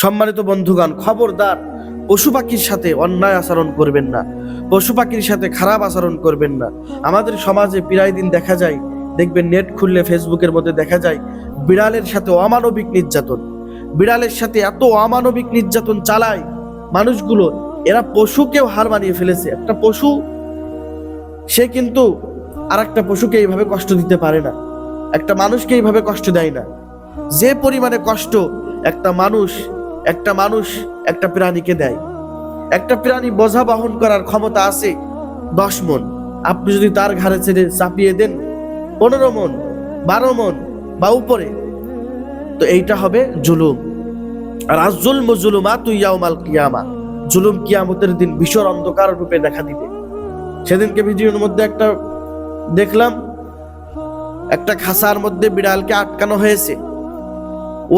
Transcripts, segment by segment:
সম্মানিত বন্ধুগণ, খবরদার, পশু পাখির সাথে অন্যায় আচরণ করবেন না, পশু পাখির সাথে খারাপ আচরণ করবেন না। আমাদের সমাজে প্রায় দিন দেখা যায়, দেখবেন নেট খুললে ফেসবুকের মধ্যে দেখা যায়, বিড়ালের সাথে অমানবিক নির্যাতন। বিড়ালের সাথে এত অমানবিক নির্যাতন চালায় মানুষগুলো, এরা পশুকেও হার মানিয়ে ফেলেছে। একটা পশু, সে কিন্তু আর একটা পশুকে এইভাবে কষ্ট দিতে পারে না। একটা মানুষকে এইভাবে কষ্ট দেয় না। যে পরিমাণে কষ্ট একটা মানুষ একটা মানুষ একটা প্রাণীকে দেয়। একটা প্রাণী বোঝা বহন করার ক্ষমতা আছে দশ মন। আপনি যদি তার ঘাড়ে ছেড়ে চাপিয়ে দেন, পনেরো মন, বারো মন বা উপরে, তো এইটা হবে জুলুম। আর আজুল মজুলুমা তুই ইয়াউমাল কিয়ামা। জুলুম কিয়ামতের দিন ভীষণ অন্ধকার রূপে দেখা দিবে। সেদিনকে ভিডিওর মধ্যে একটা দেখলাম, একটা খাসার মধ্যে বিড়ালকে আটকানো হয়েছে।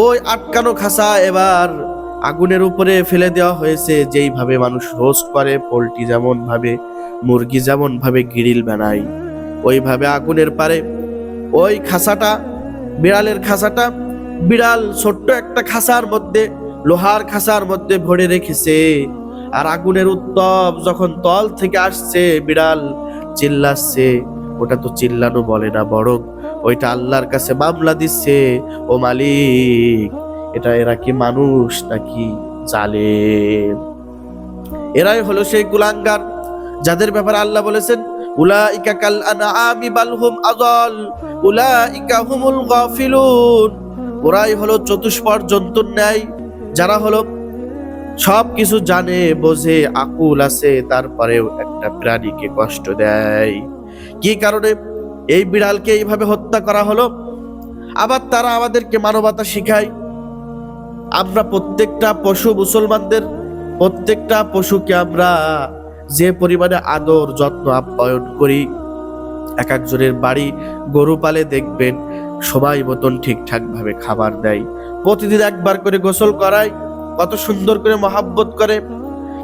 ওই আটকানো খাসা এবার আগুনের উপরে ফেলে দেওয়া হয়েছে। যেইভাবে মানুষ রোস্ট করে, পোলট্রি যেমন ভাবে মুরগি যেমন ভাবে গ্রিল বানায়, ওইভাবে আগুনের পারে। ওই খাসাটা বিড়ালের খাসাটা বিড়াল ছোট্ট একটা খাসার মধ্যে, লোহার খাসার মধ্যে ভরে রেখেছে। আর আগুনের উত্তপ যখন তল থেকে আসছে, বিড়াল চিল্লাচ্ছে। ওটা তো চিল্লানো বলে না, বরং ওইটা আল্লাহর কাছে মামলা দিচ্ছে। ও মালিক, এটা এরা কি মানুষ নাকি জালেম? এরাই হলো সেই কুলাঙ্গার, যাদের ব্যাপারে আল্লাহ বলেছেন, উলাইকা কাল আনআমি বাল হুম আযাল উলাইকা হুমুল গাফিলুন। ওরাই হলো চতুষ্পদ জন্তুর ন্যায়, যারা হলো সব কিছু জানে, বোঝে, আকুল আছে, তারপরেও একটা প্রাণীকে কষ্ট দেয়। কি কারণে? এই বিড়ালকে এইভাবে হত্যা করা হলো। আবার তারা আমাদেরকে মানবতা শিখায়। আমরা প্রত্যেকটা পশু মুসলমানদের, প্রত্যেকটা পশুকে আমরা যে পরিমাণে আদর, যত্ন, আপ্যায়ন করি, এক একজনের বাড়ি গরু পালে দেখবেন সময় মতন ঠিকঠাক ভাবে খাবার দেয়। প্রতিদিন একবার করে গোসল করায়, কত সুন্দর করে মহাব্বত করে।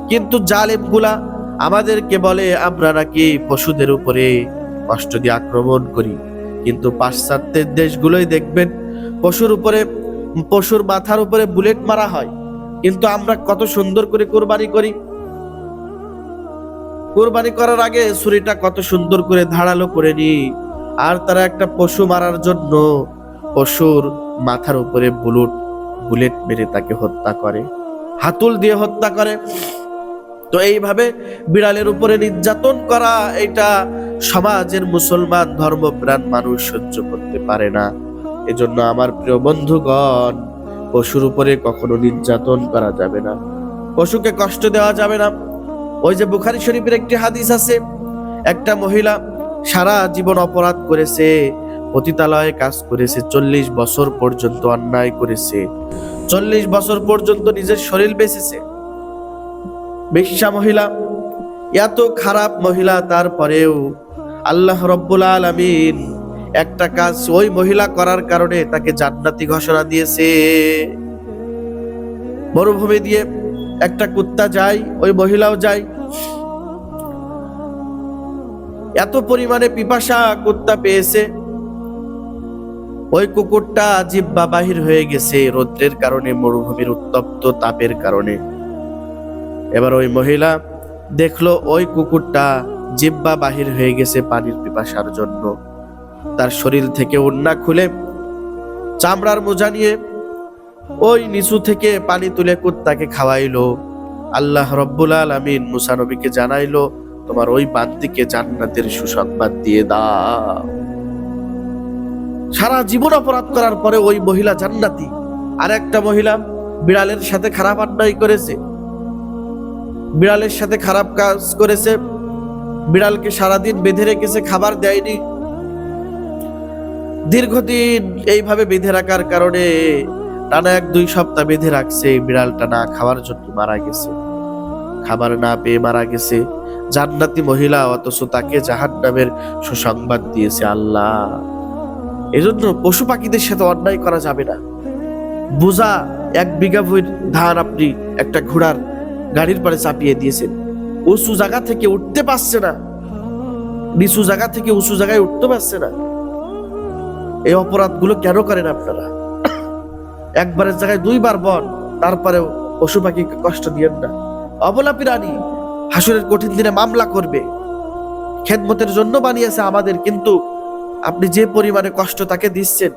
কিন্তু জালেমগুলা আমাদেরকে বলে, আমরা নাকি পশুদের উপরে কষ্ট দিয়ে আক্রমণ করি। কিন্তু পাশ্চাত্যের দেশগুলোই দেখবেন, পশুর উপরে, পশুর মাথার উপরে বুলেট মারা হয়। কিন্তু আমরা কত সুন্দর করে কোরবানি করি। কোরবানি করার আগে ছুরিটা কত সুন্দর করে ধারালো করে নি আর তারা একটা পশু মারার জন্য পশুর মাথার উপরে বুলুট, বুলেট মেরে তাকে হত্যা করে, হাতুল দিয়ে হত্যা করে। তো এইভাবে বিড়ালের উপরে নির্যাতন করা, এটা সমাজের মুসলমান ধর্মপ্রাণ মানুষ সহ্য করতে পারে না। এজন্য আমার প্রিয় বন্ধুগণ, পশুর উপরে কখনো নির্যাতন করা যাবে না। পশুকে কষ্ট দেওয়া যাবে না। ওই যে বুখারি শরীফের একটি হাদিস আছে, একটা মহিলা সারা জীবন অপরাধ করেছে, পতিতালয়ে কাজ করেছে, চল্লিশ বছর পর্যন্ত অন্যায় করেছে। চল্লিশ বছর পর্যন্ত নিজের শরীর বেঁচেছে। বেশ্যা মহিলা এত খারাপ মহিলা তারপরেও আল্লাহ রব্বুল আলামিন একটা কাজ ওই মহিলা করার কারণে তাকে জান্নাতি ঘোষণা দিয়েছে। মরুভূমি দিয়ে একটা কুত্তা যায়, ওই মহিলাও যায়। এত পরিমাণে পিপাসা কুত্তা পেয়েছে। ওই কুকুরটা জিব্বা বাহির হয়ে গেছে রৌদ্রের কারণে, মরুভূমির উত্তপ্ত তাপের কারণে। এবার ওই মহিলা দেখল ওই কুকুরটা জিব্বা বাহির হয়ে গেছে পানির পিপাসার জন্য। তার শরীর থেকে ওন্না খুলে চামড়ার মোজা নিয়ে ওই নিচু থেকে পানি তুলে কুত্তাকে খাওয়াইলো। আল্লাহ রব্বুল আলামিন মুসা নবীকে জানাইলো, তোমার ওই বান্দিকে জান্নাতের সুসংবাদ দিয়ে দাও। সারা জীবন অপরাধ করার পরে ওই মহিলা জান্নাতি। আর একটা মহিলা বিড়ালের সাথে খারাপ অন্যায় করেছে। বিড়ালের সাথে খারাপ কাজ করেছে। বিড়ালকে সারাদিন বেঁধে রেখেছে, খাবার দেয়নি। দীর্ঘদিন এইভাবে বেঁধে রাখার কারণে টানা এক দুই সপ্তাহ বেঁধে রাখছে বিড়ালটা, না খাওয়ার জন্য মারা গেছে। খাবার না পেয়ে মারা গেছে। জান্নাতি মহিলা, অথচ তাকে জাহান নামের সুসংবাদ দিয়েছে আল্লাহ। এজন্য পশু পাখিদের সাথে অন্যায় করা যাবে না। বোঝা, এক বিঘা ধান আপনি একটা ঘোড়ার গাড়ির পরে চাপিয়ে দিয়েছেন উঁচু জায়গা থেকে উঠতে পারছে না। নিচু জায়গা থেকে উঁচু জায়গায় উঠতে পারছে না। এই অপরাধগুলো কেন করেন আপনারা? একবারের জায়গায় দুইবার বন, তারপরেও পশু পাখিকে কষ্ট দিয়েন না। অবলা প্রাণী হাসুরের কঠিন দিনে মামলা করবে। খেদমতের জন্য বানিয়েছে আমাদের, কিন্তু আপনি যে পরিমাণে কষ্ট তাকে দিচ্ছেন,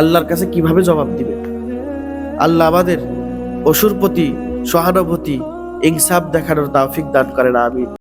আল্লাহর কাছে কীভাবে জবাব দিবে আল্লাহ আমাদের পশুর প্রতি সহানুভূতি ইনসাফ দেখানোর তাফিক দান করেন আমিন।